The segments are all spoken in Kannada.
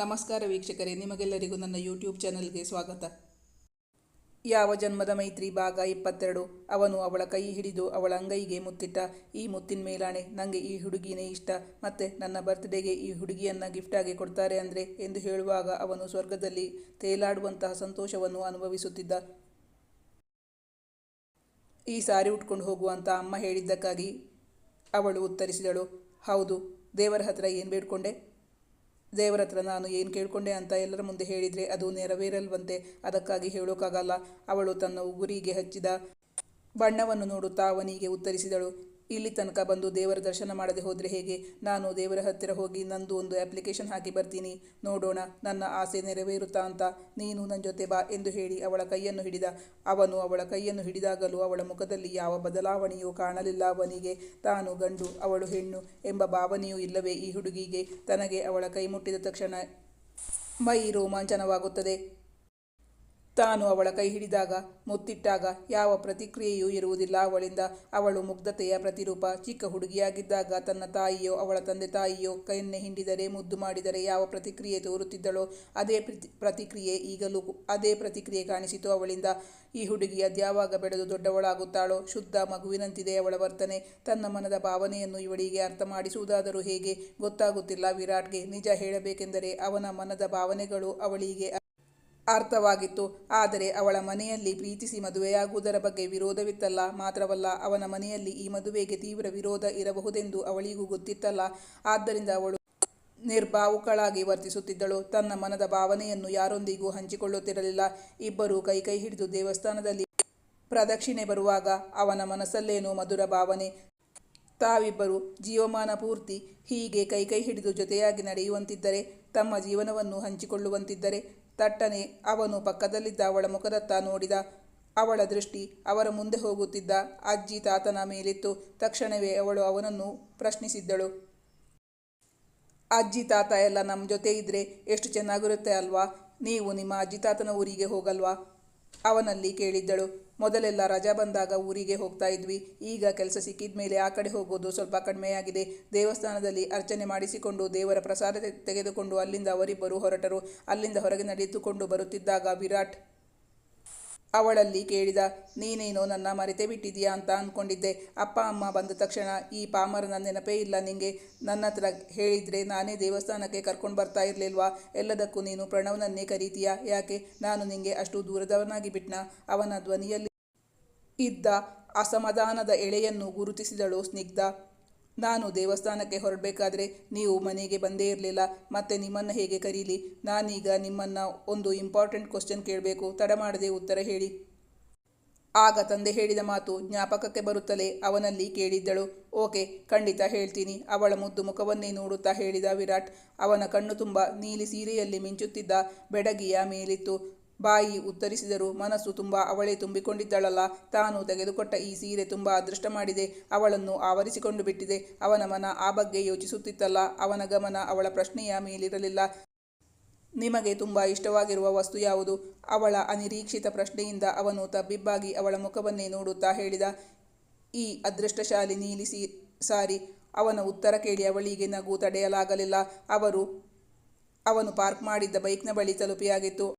ನಮಸ್ಕಾರ ವೀಕ್ಷಕರೇ, ನಿಮಗೆಲ್ಲರಿಗೂ ನನ್ನ ಯೂಟ್ಯೂಬ್ ಚಾನಲ್ಗೆ ಸ್ವಾಗತ. ಯಾವ ಜನ್ಮದ ಮೈತ್ರಿ ಭಾಗ ಇಪ್ಪತ್ತೆರಡು? ಅವನು ಅವಳ ಕೈ ಹಿಡಿದು ಅವಳ ಅಂಗೈಗೆ ಮುತ್ತಿಟ್ಟ. ಈ ಮುತ್ತಿನ ಮೇಲಾಣೆ ನನಗೆ ಈ ಹುಡುಗಿನೇ ಇಷ್ಟ. ಮತ್ತೆ ನನ್ನ ಬರ್ತ್ಡೇಗೆ ಈ ಹುಡುಗಿಯನ್ನು ಗಿಫ್ಟಾಗಿ ಕೊಡ್ತಾರೆ ಅಂದರೆ ಎಂದು ಹೇಳುವಾಗ ಅವನು ಸ್ವರ್ಗದಲ್ಲಿ ತೇಲಾಡುವಂತಹ ಸಂತೋಷವನ್ನು ಅನುಭವಿಸುತ್ತಿದ್ದ. ಈ ಸಾರಿ ಉಟ್ಕೊಂಡು ಹೋಗುವಂತ ಅಮ್ಮ ಹೇಳಿದ್ದಕ್ಕಾಗಿ ಅವಳು ಉತ್ತರಿಸಿದಳು. ಹೌದು, ದೇವರ ಹತ್ರ ಏನು ಬೇಡ್ಕೊಂಡೆ? ದೇವರ ಹತ್ರ ನಾನು ಏನು ಕೇಳಿಕೊಂಡೆ ಅಂತ ಎಲ್ಲರ ಮುಂದೆ ಹೇಳಿದರೆ ಅದು ನೆರವೇರಲ್ವಂತೆ. ಅದಕ್ಕಾಗಿ ಹೇಳೋಕ್ಕಾಗಲ್ಲ ಅವಳು ತನ್ನ ಉಗುರಿಗೆ ಹಚ್ಚಿದ ಬಣ್ಣವನ್ನು ನೋಡುತ್ತಾ ಅವನಿಗೆ ಉತ್ತರಿಸಿದಳು. ಇಲ್ಲಿ ತನಕ ಬಂದು ದೇವರ ದರ್ಶನ ಮಾಡದೆ ಹೋದರೆ ಹೇಗೆ? ನಾನು ದೇವರ ಹತ್ತಿರ ಹೋಗಿ ನಂದು ಒಂದು ಅಪ್ಲಿಕೇಶನ್ ಹಾಕಿ ಬರ್ತೀನಿ. ನೋಡೋಣ, ನನ್ನ ಆಸೆ ನೆರವೇರುತ್ತಾ ಅಂತ. ನೀನು ನನ್ನ ಜೊತೆ ಬಾ ಎಂದು ಹೇಳಿ ಅವಳ ಕೈಯನ್ನು ಹಿಡಿದ. ಅವನು ಅವಳ ಕೈಯನ್ನು ಹಿಡಿದಾಗಲೂ ಅವಳ ಮುಖದಲ್ಲಿ ಯಾವ ಬದಲಾವಣೆಯೂ ಕಾಣಲಿಲ್ಲ ಅವನಿಗೆ. ತಾನು ಗಂಡು, ಅವಳು ಹೆಣ್ಣು ಎಂಬ ಭಾವನೆಯೂ ಇಲ್ಲವೇ ಈ ಹುಡುಗಿಗೆ? ತನಗೆ ಅವಳ ಕೈ ಮುಟ್ಟಿದ ತಕ್ಷಣ ಮೈ ರೋಮಾಂಚನವಾಗುತ್ತದೆ. ತಾನು ಅವಳ ಕೈ ಹಿಡಿದಾಗ, ಮುತ್ತಿಟ್ಟಾಗ ಯಾವ ಪ್ರತಿಕ್ರಿಯೆಯೂ ಇರುವುದಿಲ್ಲ. ಅವಳಿಂದ ಅವಳು ಮುಗ್ಧತೆಯ ಪ್ರತಿರೂಪ. ಚಿಕ್ಕ ಹುಡುಗಿಯಾಗಿದ್ದಾಗ ತನ್ನ ತಾಯಿಯೋ, ಅವಳ ತಂದೆ ತಾಯಿಯೋ ಕೈಯನ್ನೇ ಹಿಂಡಿದರೆ, ಮುದ್ದು ಮಾಡಿದರೆ ಯಾವ ಪ್ರತಿಕ್ರಿಯೆ ತೋರುತ್ತಿದ್ದಳೋ, ಅದೇ ಪ್ರತಿ, ಪ್ರತಿಕ್ರಿಯೆ ಈಗಲೂ ಅದೇ ಪ್ರತಿಕ್ರಿಯೆ ಕಾಣಿಸಿತು. ಅವಳಿಂದ ಈ ಹುಡುಗಿ ಅದ್ಯಾವಾಗ ಬೆಳೆದು ದೊಡ್ಡವಳಾಗುತ್ತಾಳೋ, ಶುದ್ಧ ಮಗುವಿನಂತಿದೆ ಅವಳ ವರ್ತನೆ. ತನ್ನ ಮನದ ಭಾವನೆಯನ್ನು ಇವಳಿಗೆ ಅರ್ಥ ಮಾಡಿಸುವುದಾದರೂ ಹೇಗೆ ಗೊತ್ತಾಗುತ್ತಿಲ್ಲ. ವಿರಾಟ್ಗೆ ನಿಜ ಹೇಳಬೇಕೆಂದರೆ ಅವನ ಮನದ ಭಾವನೆಗಳು ಅವಳಿಗೆ ಅರ್ಥವಾಗಿತ್ತು. ಆದರೆ ಅವಳ ಮನೆಯಲ್ಲಿ ಪ್ರೀತಿಸಿ ಮದುವೆಯಾಗುವುದರ ಬಗ್ಗೆ ವಿರೋಧವಿತ್ತಲ್ಲ. ಮಾತ್ರವಲ್ಲ, ಅವನ ಮನೆಯಲ್ಲಿ ಈ ಮದುವೆಗೆ ತೀವ್ರ ವಿರೋಧ ಇರಬಹುದೆಂದು ಅವಳಿಗೂ ಗೊತ್ತಿತ್ತಲ್ಲ. ಆದ್ದರಿಂದ ಅವಳು ನಿರ್ಭಾವುಕಳಾಗಿ ವರ್ತಿಸುತ್ತಿದ್ದಳು. ತನ್ನ ಮನದ ಭಾವನೆಯನ್ನು ಯಾರೊಂದಿಗೂ ಹಂಚಿಕೊಳ್ಳುತ್ತಿರಲಿಲ್ಲ. ಇಬ್ಬರು ಕೈ ಕೈ ಹಿಡಿದು ದೇವಸ್ಥಾನದಲ್ಲಿ ಪ್ರದಕ್ಷಿಣೆ ಬರುವಾಗ ಅವನ ಮನಸ್ಸಲ್ಲೇನೋ ಮಧುರ ಭಾವನೆ. ತಾವಿಬ್ಬರು ಜೀವಮಾನ ಪೂರ್ತಿ ಹೀಗೆ ಕೈ ಕೈ ಹಿಡಿದು ಜೊತೆಯಾಗಿ ನಡೆಯುವಂತಿದ್ದರೆ, ತಮ್ಮ ಜೀವನವನ್ನು ಹಂಚಿಕೊಳ್ಳುವಂತಿದ್ದರೆ ತಟ್ಟನೆ ಅವನು ಪಕ್ಕದಲ್ಲಿದ್ದ ಅವಳ ಮುಖದತ್ತ ನೋಡಿದ. ಅವಳ ದೃಷ್ಟಿ ಅವರ ಮುಂದೆ ಹೋಗುತ್ತಿದ್ದ. ಅಜ್ಜಿ ತಾತನ ಮೇಲಿತ್ತು. ತಕ್ಷಣವೇ ಅವಳು ಅವನನ್ನು ಪ್ರಶ್ನಿಸಿದ್ದಳು. ಅಜ್ಜಿ ತಾತ ಎಲ್ಲ ನಮ್ಮ ಜೊತೆ ಇದ್ರೆ ಎಷ್ಟು ಚೆನ್ನಾಗಿರುತ್ತೆ ಅಲ್ವಾ? ನೀವು ನಿಮ್ಮ ಅಜ್ಜಿ ತಾತನ ಊರಿಗೆ ಹೋಗಲ್ವಾ? ಅವನಲ್ಲಿ ಕೇಳಿದ್ದಳು. ಮೊದಲೆಲ್ಲ ರಜಾ ಬಂದಾಗ ಊರಿಗೆ ಹೋಗ್ತಾ ಇದ್ವಿ. ಈಗ ಕೆಲಸ ಸಿಕ್ಕಿದ ಮೇಲೆ ಆ ಕಡೆ ಹೋಗೋದು ಸ್ವಲ್ಪ ಕಡಿಮೆಯಾಗಿದೆ. ದೇವಸ್ಥಾನದಲ್ಲಿ ಅರ್ಚನೆ ಮಾಡಿಸಿಕೊಂಡು ದೇವರ ಪ್ರಸಾದ ತೆಗೆದುಕೊಂಡು ಅಲ್ಲಿಂದ ಅವರಿಬ್ಬರು ಹೊರಟರು. ಅಲ್ಲಿಂದ ಹೊರಗೆ ನಡೆದುಕೊಂಡು ಬರುತ್ತಿದ್ದಾಗ ವಿರಾಟ್ ಅವಳಲ್ಲಿ ಕೇಳಿದ, ನೀನೇನೋ ನನ್ನ ಮರೆತೇ ಬಿಟ್ಟಿದೀಯಾ ಅಂತ ಅಂದ್ಕೊಂಡಿದ್ದೆ ಅಪ್ಪ, ಅಮ್ಮ ಬಂದ ತಕ್ಷಣ ಈ ಪಾಮರನ ನೆನಪೇ ಇಲ್ಲ ನಿಂಗೆ. ನನ್ನ ಹತ್ರ ಹೇಳಿದರೆ ನಾನೇ ದೇವಸ್ಥಾನಕ್ಕೆ ಕರ್ಕೊಂಡು ಬರ್ತಾ ಇರಲಿಲ್ವಾ? ಎಲ್ಲದಕ್ಕೂ ನೀನು ಪ್ರಣವ್ನನ್ನೇ ಕರೀತೀಯಾ? ಯಾಕೆ? ನಾನು ನಿಂಗೆ ಅಷ್ಟು ದೂರದವನಾಗಿ ಬಿಟ್ನ. ಅವನ ಧ್ವನಿಯಲ್ಲಿ ಇದ್ದ ಅಸಮಾಧಾನದ ಎಳೆಯನ್ನು ಗುರುತಿಸಿದಳು ಸ್ನಿಗ್ಧ. ನಾನು ದೇವಸ್ಥಾನಕ್ಕೆ ಹೊರಡಬೇಕಾದ್ರೆ ನೀವು ಮನೆಗೆ ಬಂದೇ ಇರಲಿಲ್ಲ, ಮತ್ತೆ ನಿಮ್ಮನ್ನು ಹೇಗೆ ಕರೀಲಿ? ನಾನೀಗ ನಿಮ್ಮನ್ನು ಒಂದು ಇಂಪಾರ್ಟೆಂಟ್ ಕ್ವಶನ್ ಕೇಳಬೇಕು, ತಡ ಮಾಡದೆ ಉತ್ತರ ಹೇಳಿ. ಆಗ ತಂದೆ ಹೇಳಿದ ಮಾತು ಜ್ಞಾಪಕಕ್ಕೆ ಬರುತ್ತಲೇ ಅವನಲ್ಲಿ ಕೇಳಿದ್ದಳು. ಓಕೆ, ಖಂಡಿತ ಹೇಳ್ತೀನಿ. ಅವಳ ಮುದ್ದು ಮುಖವನ್ನೇ ನೋಡುತ್ತಾ ಹೇಳಿದ ವಿರಾಟ್. ಅವನ ಕಣ್ಣು ತುಂಬ ನೀಲಿ ಸೀರೆಯಲ್ಲಿ ಮಿಂಚುತ್ತಿದ್ದ ಬೆಡಗಿಯ ಮೇಲಿತ್ತು. ಬಾಯಿ ಉತ್ತರಿಸಿದರು. ಮನಸ್ಸು ತುಂಬ ಅವಳೇ ತುಂಬಿಕೊಂಡಿದ್ದಳಲ್ಲ. ತಾನು ತೆಗೆದುಕೊಟ್ಟ ಈ ಸೀರೆ ತುಂಬ ಅದೃಷ್ಟ ಮಾಡಿದೆ ಅವಳನ್ನು ಆವರಿಸಿಕೊಂಡು ಬಿಟ್ಟಿದೆ. ಅವನ ಮನ ಆ ಬಗ್ಗೆ ಯೋಚಿಸುತ್ತಿತ್ತಲ್ಲ. ಅವನ ಗಮನ ಅವಳ ಪ್ರಶ್ನೆಯ ಮೇಲಿರಲಿಲ್ಲ. ನಿಮಗೆ ತುಂಬ ಇಷ್ಟವಾಗಿರುವ ವಸ್ತು ಯಾವುದು? ಅವಳ ಅನಿರೀಕ್ಷಿತ ಪ್ರಶ್ನೆಯಿಂದ ಅವನು ತಬ್ಬಿಬ್ಬಾಗಿ ಅವಳ ಮುಖವನ್ನೇ ನೋಡುತ್ತಾ ಹೇಳಿದ, ಈ ಅದೃಷ್ಟಶಾಲಿ ನೀಲಿಸಿ ಸಾರಿ. ಅವನ ಉತ್ತರ ಕೇಳಿ ಅವಳಿಗೆ ನಗು ತಡೆಯಲಾಗಲಿಲ್ಲ. ಅವರು, ಅವನು ಪಾರ್ಕ್ ಮಾಡಿದ್ದ ಬೈಕ್ನ ಬಳಿ ತಲುಪಿಯಾಗಿತ್ತು.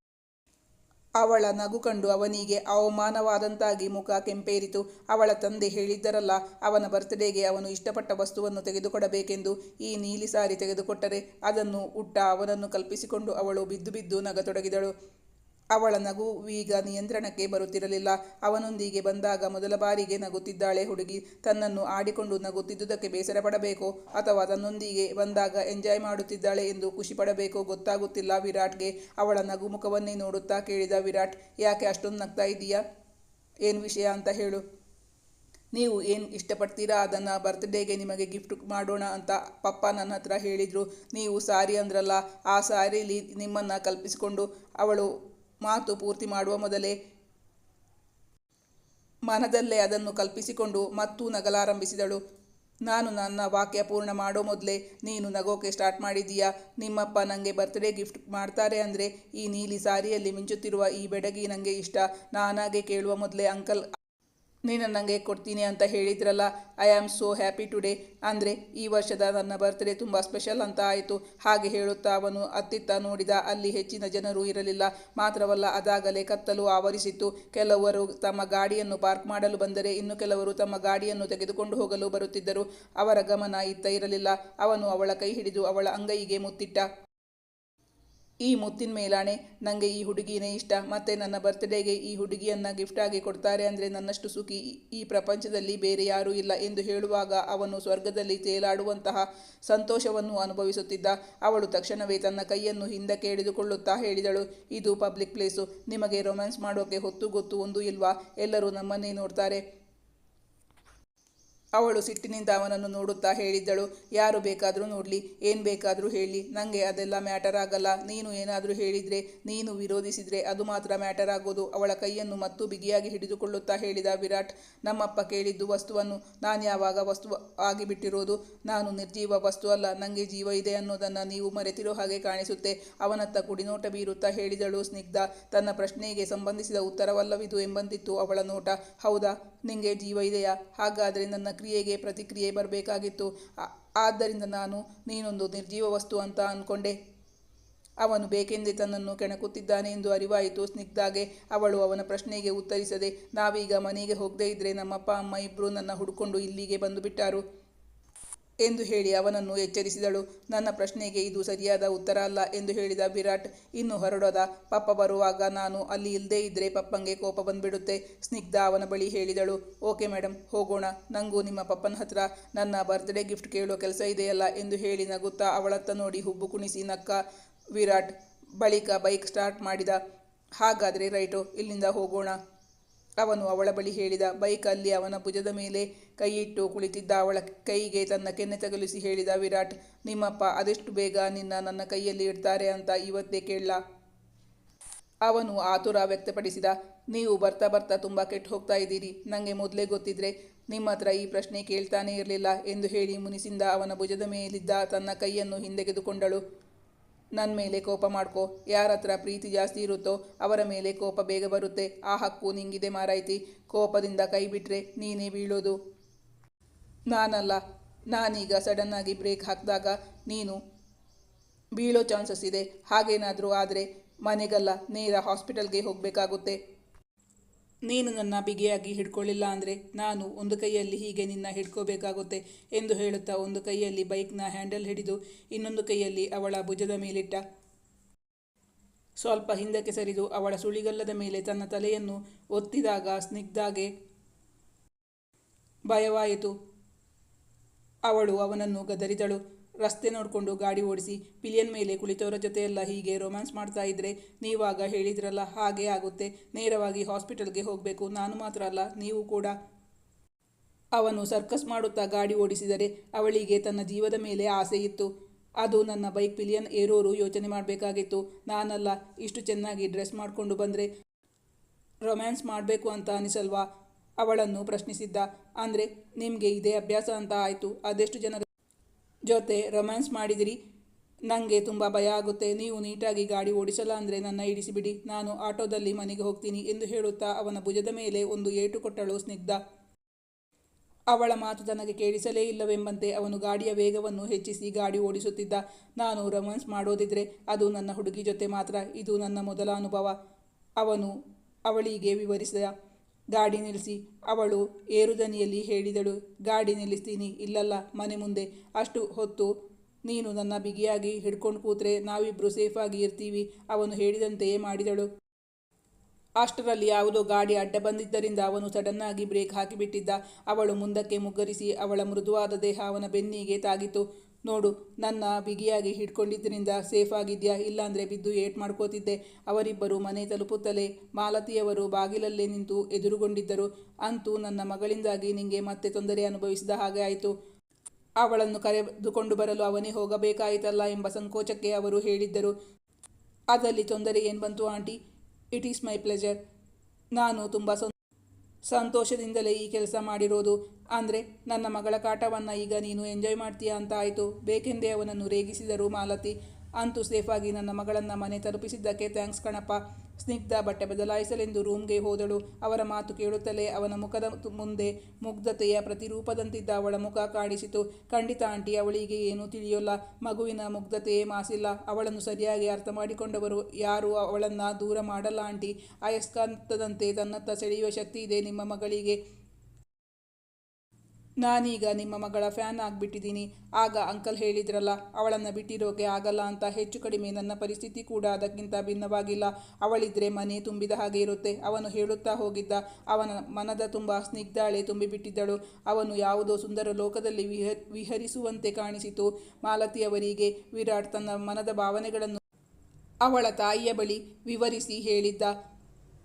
ಅವಳ ನಗು ಕಂಡು ಅವನಿಗೆ ಅವಮಾನವಾದಂತಾಗಿ ಮುಖ ಕೆಂಪೇರಿತು. ಅವಳ ತಂದೆ ಹೇಳಿದ್ದರಲ್ಲ, ಅವನ ಬರ್ತ್ಡೇಗೆ ಅವನು ಇಷ್ಟಪಟ್ಟ ವಸ್ತುವನ್ನು ತೆಗೆದುಕೊಡಬೇಕೆಂದು ಈ ನೀಲಿ ಸಾರಿ ತೆಗೆದುಕೊಟ್ಟರೆ ಅದನ್ನು ಉಟ್ಟ ಅವನನ್ನು ಕಲ್ಪಿಸಿಕೊಂಡು ಅವಳು ಬಿದ್ದು ಬಿದ್ದು ನಗತೊಡಗಿದಳು. ಅವಳ ನಗುವೀಗ ನಿಯಂತ್ರಣಕ್ಕೆ ಬರುತ್ತಿರಲಿಲ್ಲ. ಅವನೊಂದಿಗೆ ಬಂದಾಗ ಮೊದಲ ಬಾರಿಗೆ ನಗುತ್ತಿದ್ದಾಳೆ ಹುಡುಗಿ. ತನ್ನನ್ನು ಆಡಿಕೊಂಡು ನಗುತ್ತಿದ್ದುದಕ್ಕೆ ಬೇಸರ ಪಡಬೇಕೋ ಅಥವಾ ತನ್ನೊಂದಿಗೆ ಬಂದಾಗ ಎಂಜಾಯ್ ಮಾಡುತ್ತಿದ್ದಾಳೆ ಎಂದು ಖುಷಿ ಪಡಬೇಕೋ ಗೊತ್ತಾಗುತ್ತಿಲ್ಲ ವಿರಾಟ್ಗೆ. ಅವಳ ನಗು ಮುಖವನ್ನೇ ನೋಡುತ್ತಾ ಕೇಳಿದ ವಿರಾಟ್, ಯಾಕೆ ಅಷ್ಟೊಂದು ನಗ್ತಾ ಇದೀಯಾ ಏನು ವಿಷಯ ಅಂತ ಹೇಳು. ನೀವು ಏನು ಇಷ್ಟಪಡ್ತೀರಾ? ಅದನ್ನು ಬರ್ತ್ಡೇಗೆ ನಿಮಗೆ ಗಿಫ್ಟ್ ಮಾಡೋಣ ಅಂತ ಪಪ್ಪ ನನ್ನ ಹತ್ರ ಹೇಳಿದರು. ನೀವು ಸಾರಿ ಅಂದ್ರಲ್ಲ, ಆ ಸಾರಿಲಿ ನಿಮ್ಮನ್ನು ಕಲ್ಪಿಸಿಕೊಂಡು ಅವಳು ಮಾತು ಪೂರ್ತಿ ಮಾಡುವ ಮೊದಲೇ ಮನದಲ್ಲೇ ಅದನ್ನು ಕಲ್ಪಿಸಿಕೊಂಡು ಮತ್ತೂ ನಗಲಾರಂಭಿಸಿದಳು. ನಾನು ನನ್ನ ವಾಕ್ಯ ಪೂರ್ಣ ಮಾಡೋ ಮೊದಲೇ ನೀನು ನಗೋಕೆ ಸ್ಟಾರ್ಟ್ ಮಾಡಿದ್ದೀಯಾ? ನಿಮ್ಮಪ್ಪ ನನಗೆ ಬರ್ತ್ಡೇ ಗಿಫ್ಟ್ ಮಾಡ್ತಾರೆ ಅಂದರೆ ಈ ನೀಲಿ ಸಾರಿಯಲ್ಲಿ ಮಿಂಚುತ್ತಿರುವ ಈ ಬೆಡಗಿ ನನಗೆ ಇಷ್ಟ. ನಾನಾಗೆ ಕೇಳುವ ಮೊದಲೇ ಅಂಕಲ್ ನೀನು ನನಗೆ ಕೊಡ್ತೀನಿ ಅಂತ ಹೇಳಿದ್ರಲ್ಲ I am so happy today ಅಂದರೆ ಈ ವರ್ಷದ ನನ್ನ ಬರ್ತ್ಡೇ ತುಂಬ ಸ್ಪೆಷಲ್ ಅಂತ ಆಯಿತು. ಹಾಗೆ ಹೇಳುತ್ತಾ ಅವನು ಅತ್ತಿತ್ತ ನೋಡಿದ ಅಲ್ಲಿ ಹೆಚ್ಚಿನ ಜನರು ಇರಲಿಲ್ಲ. ಮಾತ್ರವಲ್ಲ ಅದಾಗಲೇ ಕತ್ತಲು ಆವರಿಸಿತ್ತು. ಕೆಲವರು ತಮ್ಮ ಗಾಡಿಯನ್ನು ಪಾರ್ಕ್ ಮಾಡಲು ಬಂದರೆ ಇನ್ನು ಕೆಲವರು ತಮ್ಮ ಗಾಡಿಯನ್ನು ತೆಗೆದುಕೊಂಡು ಹೋಗಲು ಬರುತ್ತಿದ್ದರು. ಅವರ ಗಮನ ಇತ್ತ ಇರಲಿಲ್ಲ. ಅವನು ಅವಳ ಕೈ ಹಿಡಿದು ಅವಳ ಅಂಗೈಗೆ ಮುತ್ತಿಟ್ಟ. ಈ ಮುತ್ತಿನ ಮೇಲಾಣೆ ನನಗೆ ಈ ಹುಡುಗಿನೇ ಇಷ್ಟ. ಮತ್ತು ನನ್ನ ಬರ್ತ್ಡೇಗೆ ಈ ಹುಡುಗಿಯನ್ನು ಗಿಫ್ಟಾಗಿ ಕೊಡ್ತಾರೆ ಅಂದರೆ ನನ್ನಷ್ಟು ಸುಖಿ ಈ- ಪ್ರಪಂಚದಲ್ಲಿ ಬೇರೆ ಯಾರೂ ಇಲ್ಲ ಎಂದು ಹೇಳುವಾಗ ಅವನು ಸ್ವರ್ಗದಲ್ಲಿ ತೇಲಾಡುವಂತಹ ಸಂತೋಷವನ್ನು ಅನುಭವಿಸುತ್ತಿದ್ದ. ಅವಳು ತಕ್ಷಣವೇ ತನ್ನ ಕೈಯನ್ನು ಹಿಂದಕ್ಕೆ ಹಿಡಿದುಕೊಳ್ಳುತ್ತಾ ಹೇಳಿದಳು, ಇದು ಪಬ್ಲಿಕ್ ಪ್ಲೇಸು ನಿಮಗೆ ರೊಮ್ಯಾನ್ಸ್ ಮಾಡೋಕೆ ಹೊತ್ತು ಗೊತ್ತು ಒಂದು ಇಲ್ವಾ? ಎಲ್ಲರೂ ನಮ್ಮನ್ನೇ ನೋಡ್ತಾರೆ. ಅವಳು ಸಿಟ್ಟಿನಿಂದ ಅವನನ್ನು ನೋಡುತ್ತಾ ಹೇಳಿದ್ದಳು, ಯಾರು ಬೇಕಾದರೂ ನೋಡಲಿ, ಏನು ಬೇಕಾದರೂ ಹೇಳಿ. ನನಗೆ ಅದೆಲ್ಲ ಮ್ಯಾಟರ್ ಆಗಲ್ಲ. ನೀನು ಏನಾದರೂ ಹೇಳಿದರೆ, ನೀನು ವಿರೋಧಿಸಿದರೆ ಅದು ಮಾತ್ರ ಮ್ಯಾಟರ್ ಆಗೋದು. ಅವಳ ಕೈಯನ್ನು ಮತ್ತು ಬಿಗಿಯಾಗಿ ಹಿಡಿದುಕೊಳ್ಳುತ್ತಾ ಹೇಳಿದ ವಿರಾಟ್, ನಮ್ಮಪ್ಪ ಕೇಳಿದ್ದು ವಸ್ತುವನ್ನು ನಾನು ಯಾವಾಗ ವಸ್ತು ಆಗಿಬಿಟ್ಟಿರೋದು ನಾನು ನಿರ್ಜೀವ ವಸ್ತು ಅಲ್ಲ. ನನಗೆ ಜೀವ ಇದೆ ಅನ್ನೋದನ್ನು ನೀವು ಮರೆತಿರೋ ಹಾಗೆ ಕಾಣಿಸುತ್ತೆ. ಅವನತ್ತ ಕುಡಿನೋಟ ಬೀರುತ್ತಾ ಹೇಳಿದಳು ಸ್ನಿಗ್ಧ. ತನ್ನ ಪ್ರಶ್ನೆಗೆ ಸಂಬಂಧಿಸಿದ ಉತ್ತರವಲ್ಲವಿದು ಎಂಬಂತಿತ್ತು ಅವಳ ನೋಟ. ಹೌದಾ? ನಿಂಗೆ ಜೀವ ಇದೆಯಾ? ಹಾಗಾದರೆ ನನ್ನ ಕ್ರಿಯೆಗೆ ಪ್ರತಿಕ್ರಿಯೆ ಬರಬೇಕಾಗಿತ್ತು. ಆದ್ದರಿಂದ ನಾನು, ನೀನೊಂದು ನಿರ್ಜೀವ ವಸ್ತು ಅಂತ ಅಂದ್ಕೊಂಡೆ ಅವನು ಬೇಕೆಂದೇ ತನ್ನನ್ನು ಕೆಣಕುತ್ತಿದ್ದಾನೆ ಎಂದು ಅರಿವಾಯಿತು. ಸ್ನಿಗ್ಧಾಗೆ ಅವಳು ಅವನ ಪ್ರಶ್ನೆಗೆ ಉತ್ತರಿಸದೆ, ನಾವೀಗ ಮನೆಗೆ ಹೋಗದೇ ಇದ್ದರೆ ನಮ್ಮಪ್ಪ, ಅಮ್ಮ ಇಬ್ಬರು ನನ್ನ ಹುಡುಕೊಂಡು ಇಲ್ಲಿಗೆ ಬಂದು ಬಿಟ್ಟಾರು. ಎಂದು ಹೇಳಿ ಅವನನ್ನು ಎಚ್ಚರಿಸಿದಳು. ನನ್ನ ಪ್ರಶ್ನೆಗೆ ಇದು ಸರಿಯಾದ ಉತ್ತರ ಅಲ್ಲ ಎಂದು ಹೇಳಿದ ವಿರಾಟ್, ಇನ್ನು ಹೊರಡೋದ? ಪಪ್ಪ ಬರುವಾಗ ನಾನು ಅಲ್ಲಿ ಇಲ್ಲದೇ ಇದ್ದರೆ ಪಪ್ಪಂಗೆ ಕೋಪ ಬಂದ್ಬಿಡುತ್ತೆ, ಸ್ನಿಗ್ಧ ಅವನ ಬಳಿ ಹೇಳಿದಳು. ಓಕೆ ಮೇಡಮ್ ಹೋಗೋಣ. ನನಗೂ ನಿಮ್ಮ ಪಪ್ಪನ ಹತ್ರ ನನ್ನ ಬರ್ತ್ಡೇ ಗಿಫ್ಟ್ ಕೇಳೋ ಕೆಲಸ ಇದೆಯಲ್ಲ ಎಂದು ಹೇಳಿ ನಗುತ್ತಾ ಅವಳತ್ತ ನೋಡಿ ಹುಬ್ಬು ಕುಣಿಸಿ ನಕ್ಕ ವಿರಾಟ್, ಬಳಿಕ ಬೈಕ್ ಸ್ಟಾರ್ಟ್ ಮಾಡಿದ. ಹಾಗಾದರೆ ರೈಟು, ಇಲ್ಲಿಂದ ಹೋಗೋಣ. ಅವನು ಅವಳ ಬಳಿ ಹೇಳಿದ ಬೈಕಲ್ಲಿ ಅವನ ಭುಜದ ಮೇಲೆ ಕೈಯಿಟ್ಟು ಕುಳಿತಿದ್ದ ಅವಳ ಕೈಗೆ ತನ್ನ ಕೆನ್ನೆ ತಗಲಿಸಿ ಹೇಳಿದ, ವಿರಾಟ್, ನಿಮ್ಮಪ್ಪ ಅದೆಷ್ಟು ಬೇಗ ನಿನ್ನ ನನ್ನ ಕೈಯಲ್ಲಿ ಇಡ್ತಾರೆ ಅಂತ ಇವತ್ತೇ ಕೇಳಲ್ಲ ಅವನು ಆತುರ ವ್ಯಕ್ತಪಡಿಸಿದ, ನೀವು ಬರ್ತಾ ಬರ್ತಾ ತುಂಬ ಕೆಟ್ಟು ಹೋಗ್ತಾ ಇದ್ದೀರಿ ನನಗೆ ಮೊದಲೇ ಗೊತ್ತಿದ್ರೆ ನಿಮ್ಮ ಹತ್ರ ಈ ಪ್ರಶ್ನೆ ಕೇಳ್ತಾನೇ ಇರಲಿಲ್ಲ ಎಂದು ಹೇಳಿ ಮುನಿಸಿಂದ ಅವನ ಭುಜದ ಮೇಲಿದ್ದ ತನ್ನ ಕೈಯನ್ನು ಹಿಂದೆಗೆದುಕೊಂಡಳು. ನನ್ನ ಮೇಲೆ ಕೋಪ ಮಾಡ್ಕೋ. ಯಾರ ಹತ್ರ ಪ್ರೀತಿ ಜಾಸ್ತಿ ಇರುತ್ತೋ ಅವರ ಮೇಲೆ ಕೋಪ ಬೇಗ ಬರುತ್ತೆ. ಆ ಹಕ್ಕು ನಿಂಗಿದೆ ಮಾರಾಯ್ತಿ. ಕೋಪದಿಂದ ಕೈ ಬಿಟ್ಟರೆ ನೀನೇ ಬೀಳೋದು. ನಾನಲ್ಲ. ನಾನೀಗ ಸಡನ್ನಾಗಿ ಬ್ರೇಕ್ ಹಾಕಿದಾಗ ನೀನು ಬೀಳೋ ಚಾನ್ಸಸ್ ಇದೆ. ಹಾಗೇನಾದರೂ ಆದರೆ ಮನೆಗಲ್ಲ, ನೇರ ಹಾಸ್ಪಿಟಲ್ಗೆ ಹೋಗಬೇಕಾಗುತ್ತೆ. ನೀನು ನನ್ನ ಬಿಗಿಯಾಗಿ ಹಿಡ್ಕೊಳ್ಳಿಲ್ಲ ಅಂದರೆ ನಾನು ಒಂದು ಕೈಯಲ್ಲಿ ಹೀಗೆ ನಿನ್ನ ಹಿಡ್ಕೋಬೇಕಾಗುತ್ತೆ ಎಂದು ಹೇಳುತ್ತಾ ಒಂದು ಕೈಯಲ್ಲಿ ಬೈಕ್ನ ಹ್ಯಾಂಡಲ್ ಹಿಡಿದು ಇನ್ನೊಂದು ಕೈಯಲ್ಲಿ ಅವಳ ಭುಜದ ಮೇಲಿಟ್ಟ ಸ್ವಲ್ಪ ಹಿಂದಕ್ಕೆ ಸರಿದು ಅವಳ ಸುಳಿಗಲ್ಲದ ಮೇಲೆ ತನ್ನ ತಲೆಯನ್ನು ಒತ್ತಿದಾಗ ಸ್ನಿಗ್ಧಾಗೆ ಭಯವಾಯಿತು. ಅವಳು ಅವನನ್ನು ಗದರಿದಳು. ರಸ್ತೆ ನೋಡಿಕೊಂಡು ಗಾಡಿ ಓಡಿಸಿ ಪಿಲಿಯನ್ ಮೇಲೆ ಕುಳಿತವರ ಜೊತೆಯೆಲ್ಲ ಹೀಗೆ ರೊಮ್ಯಾನ್ಸ್ ಮಾಡ್ತಾ ಇದ್ರೆ ನೀವಾಗ ಹೇಳಿದ್ರಲ್ಲ ಹಾಗೆ ಆಗುತ್ತೆ. ನೇರವಾಗಿ ಹಾಸ್ಪಿಟಲ್ಗೆ ಹೋಗಬೇಕು. ನಾನು ಮಾತ್ರ ಅಲ್ಲ, ನೀವು ಕೂಡ. ಅವನು ಸರ್ಕಸ್ ಮಾಡುತ್ತಾ ಗಾಡಿ ಓಡಿಸಿದರೆ ಅವಳಿಗೆ ತನ್ನ ಜೀವದ ಮೇಲೆ ಆಸೆ ಇತ್ತು. ಅದು ನನ್ನ ಬೈಕ್ ಪಿಲಿಯನ್ ಏರೋರು ಯೋಚನೆ ಮಾಡಬೇಕಾಗಿತ್ತು. ನಾನಲ್ಲ, ಇಷ್ಟು ಚೆನ್ನಾಗಿ ಡ್ರೆಸ್ ಮಾಡಿಕೊಂಡು ಬಂದರೆ ರೊಮ್ಯಾನ್ಸ್ ಮಾಡಬೇಕು ಅಂತ ಅನಿಸಲ್ವಾ? ಅವಳನ್ನು ಪ್ರಶ್ನಿಸಿದ್ದ. ಅಂದರೆ, ನಿಮಗೆ ಇದೇ ಅಭ್ಯಾಸ ಅಂತ ಆಯಿತು. ಅದೆಷ್ಟು ಜನರ ಜೊತೆ ರೊಮ್ಯಾನ್ಸ್ ಮಾಡಿದಿರಿ. ನನಗೆ ತುಂಬ ಭಯ ಆಗುತ್ತೆ. ನೀವು ನೀಟಾಗಿ ಗಾಡಿ ಓಡಿಸಲ್ಲ ಅಂದರೆ ನನ್ನ ಇಡಿಸಿಬಿಡಿ ನಾನು ಆಟೋದಲ್ಲಿ ಮನೆಗೆ ಹೋಗ್ತೀನಿ ಎಂದು ಹೇಳುತ್ತಾ ಅವನ ಭುಜದ ಮೇಲೆ ಒಂದು ಏಟು ಕೊಟ್ಟಳು ಸ್ನಿಗ್ಧ. ಅವಳ ಮಾತು ತನಗೆ ಕೇಳಿಸಲೇ ಇಲ್ಲವೆಂಬಂತೆ ಅವನು ಗಾಡಿಯ ವೇಗವನ್ನು ಹೆಚ್ಚಿಸಿ ಗಾಡಿ ಓಡಿಸುತ್ತಿದ್ದ. ನಾನು ರೊಮ್ಯಾನ್ಸ್ ಮಾಡೋದಿದ್ರೆ ಅದು ನನ್ನ ಹುಡುಗಿ ಜೊತೆ ಮಾತ್ರ. ಇದು ನನ್ನ ಮೊದಲ ಅನುಭವ. ಅವನು ಅವಳಿಗೆ ವಿವರಿಸಿದ. ಗಾಡಿ ನಿಲ್ಲಿಸಿ. ಅವಳು ಏರುದನಿಯಲ್ಲಿ ಹೇಳಿದಳು, ಗಾಡಿ ನಿಲ್ಲಿಸ್ತೀನಿ, ಇಲ್ಲಲ್ಲ, ಮನೆ ಮುಂದೆ. ಅಷ್ಟು ಹೊತ್ತು ನೀನು ನನ್ನ ಬಿಗಿಯಾಗಿ ಹಿಡ್ಕೊಂಡು ಕೂತ್ರೆ ನಾವಿಬ್ಬರು ಸೇಫಾಗಿ ಇರ್ತೀವಿ, ಅವನು ಹೇಳಿದಂತೆಯೇ ಮಾಡಿದಳು. ಅಷ್ಟರಲ್ಲಿ ಯಾವುದೋ ಗಾಡಿ ಅಡ್ಡ ಬಂದಿದ್ದರಿಂದ ಅವನು ಸಡನ್ನಾಗಿ ಬ್ರೇಕ್ ಹಾಕಿಬಿಟ್ಟಿದ್ದ. ಅವಳು ಮುಂದಕ್ಕೆ ಮುಗ್ಗರಿಸಿ ಅವಳ ಮೃದುವಾದ ದೇಹ ಅವನ ಬೆನ್ನಿಗೆ ತಾಗಿತು ನೋಡು, ನನ್ನ ಬಿಗಿಯಾಗಿ ಹಿಡ್ಕೊಂಡಿದ್ದರಿಂದ ಸೇಫ್ ಆಗಿದ್ಯಾ? ಇಲ್ಲಾಂದರೆ ಬಿದ್ದು ಏಟ್ ಮಾಡ್ಕೋತಿದ್ದೆ. ಅವರಿಬ್ಬರು ಮನೆ ತಲುಪುತ್ತಲೇ ಮಾಲತಿಯವರು ಬಾಗಿಲಲ್ಲೇ ನಿಂತು ಎದುರುಗೊಂಡಿದ್ದರು. ಅಂತೂ ನನ್ನ ಮಗಳಿಂದಾಗಿ ನಿಂಗೆ ಮತ್ತೆ ತೊಂದರೆ ಅನುಭವಿಸಿದ ಹಾಗೆ ಆಯಿತು. ಅವಳನ್ನು ಕರೆದುಕೊಂಡು ಬರಲು ಅವನೇ ಹೋಗಬೇಕಾಯಿತಲ್ಲ ಎಂಬ ಸಂಕೋಚಕ್ಕೆ ಅವರು ಹೇಳಿದ್ದರು. ಅದರಲ್ಲಿ ತೊಂದರೆ ಏನು ಬಂತು, aunty? It is my pleasure ನಾನು ತುಂಬ ಸಂತೋಷದಿಂದಲೇ ಈ ಕೆಲಸ ಮಾಡಿರೋದು. ಅಂದರೆ, ನನ್ನ ಮಗಳ ಕಾಟವನ್ನು ಈಗ ನೀನು ಎಂಜಾಯ್ ಮಾಡ್ತೀಯಾ ಅಂತ ಆಯಿತು. ಬೇಕೆಂದೇ ಅವನನ್ನು ರೇಗಿಸಿದರು ಮಾಲತಿ. ಅಂತೂ ಸೇಫಾಗಿ ನನ್ನ ಮಗಳನ್ನು ಮನೆ ತಲುಪಿಸಿದ್ದಕ್ಕೆ ಥ್ಯಾಂಕ್ಸ್ ಕಣಪ್ಪ. ಸ್ನಿಗ್ಧ ಬಟ್ಟೆ ಬದಲಾಯಿಸಲೆಂದು ರೂಮ್ಗೆ ಹೋದಳು. ಅವರ ಮಾತು ಕೇಳುತ್ತಲೇ ಅವನ ಮುಖದ ಮುಂದೆ ಮುಗ್ಧತೆಯ ಪ್ರತಿರೂಪದಂತಿದ್ದ ಅವಳ ಮುಖ ಕಾಣಿಸಿತು. ಖಂಡಿತ ಆಂಟಿ, ಅವಳಿಗೆ ಏನೂ ತಿಳಿಯೋಲ್ಲ. ಮಗುವಿನ ಮುಗ್ಧತೆಯೇ ಮಾಸಿಲ್ಲ. ಅವಳನ್ನು ಸರಿಯಾಗಿ ಅರ್ಥ ಮಾಡಿಕೊಂಡವರು ಯಾರು ಅವಳನ್ನು ದೂರ ಮಾಡಲ್ಲ ಆಂಟಿ. ಅಯಸ್ಕಾಂತದಂತೆ ತನ್ನತ್ತ ಸೆಳೆಯುವ ಶಕ್ತಿ ಇದೆ ನಿಮ್ಮ ಮಗಳಿಗೆ. ನಾನೀಗ ನಿಮ್ಮ ಮಗಳ ಫ್ಯಾನ್ ಆಗಿಬಿಟ್ಟಿದ್ದೀನಿ. ಆಗ ಅಂಕಲ್ ಹೇಳಿದ್ರಲ್ಲ, ಅವಳನ್ನು ಬಿಟ್ಟಿರೋಕೆ ಆಗಲ್ಲ ಅಂತ ಹೆಚ್ಚು ಕಡಿಮೆ ನನ್ನ ಪರಿಸ್ಥಿತಿ ಕೂಡ ಅದಕ್ಕಿಂತ ಭಿನ್ನವಾಗಿಲ್ಲ. ಅವಳಿದ್ರೆ ಮನೆ ತುಂಬಿದ ಹಾಗೆ ಇರುತ್ತೆ. ಅವನು ಹೇಳುತ್ತಾ ಹೋಗಿದ್ದ. ಅವನ ಮನದ ತುಂಬ ಸ್ನಿಗ್ಧಾಳೆ ತುಂಬಿಬಿಟ್ಟಿದ್ದಳು. ಅವನು ಯಾವುದೋ ಸುಂದರ ಲೋಕದಲ್ಲಿ ವಿಹ, ವಿಹರಿಸುವಂತೆ ಕಾಣಿಸಿತು. ಮಾಲತಿಯವರಿಗೆ ವಿರಾಟ್ ತನ್ನ ಮನದ ಭಾವನೆಗಳನ್ನು ಅವಳ ತಾಯಿಯ ಬಳಿ ವಿವರಿಸಿ ಹೇಳಿದ್ದ.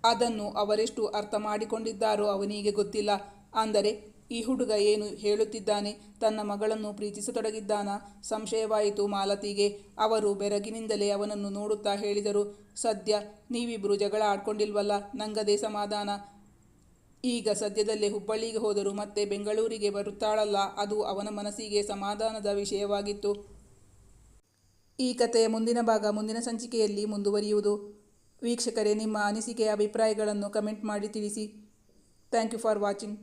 ಅದನ್ನು ಅವರೆಷ್ಟು ಅರ್ಥ ಮಾಡಿಕೊಂಡಿದ್ದಾರೋ ಅವನಿಗೆ ಗೊತ್ತಿಲ್ಲ. ಅಂದರೆ ಈ ಹುಡುಗ ಏನು ಹೇಳುತ್ತಿದ್ದಾನೆ? ತನ್ನ ಮಗಳನ್ನು ಪ್ರೀತಿಸತೊಡಗಿದ್ದಾನ? ಸಂಶಯವಾಯಿತು ಮಾಲತಿಗೆ. ಅವರು ಬೆರಗಿನಿಂದಲೇ ಅವನನ್ನು ನೋಡುತ್ತಾ ಹೇಳಿದರು, ಸದ್ಯ ನೀವಿಬ್ಬರು ಜಗಳ ಆಡ್ಕೊಂಡಿಲ್ವಲ್ಲ, ನಂಗದೇ ಸಮಾಧಾನ. ಈಗ ಸದ್ಯದಲ್ಲೇ ಹುಬ್ಬಳ್ಳಿಗೆ ಹೋದರು ಮತ್ತೆ ಬೆಂಗಳೂರಿಗೆ ಬರುತ್ತಾಳಲ್ಲ, ಅದು ಅವನ ಮನಸ್ಸಿಗೆ ಸಮಾಧಾನದ ವಿಷಯವಾಗಿತ್ತು. ಈ ಕಥೆಯ ಮುಂದಿನ ಭಾಗ, ಮುಂದಿನ ಸಂಚಿಕೆಯಲ್ಲಿ ಮುಂದುವರಿಯುವುದು. ವೀಕ್ಷಕರೇ, ನಿಮ್ಮ ಅನಿಸಿಕೆಯ ಅಭಿಪ್ರಾಯಗಳನ್ನು ಕಮೆಂಟ್ ಮಾಡಿ ತಿಳಿಸಿ. Thank you for watching.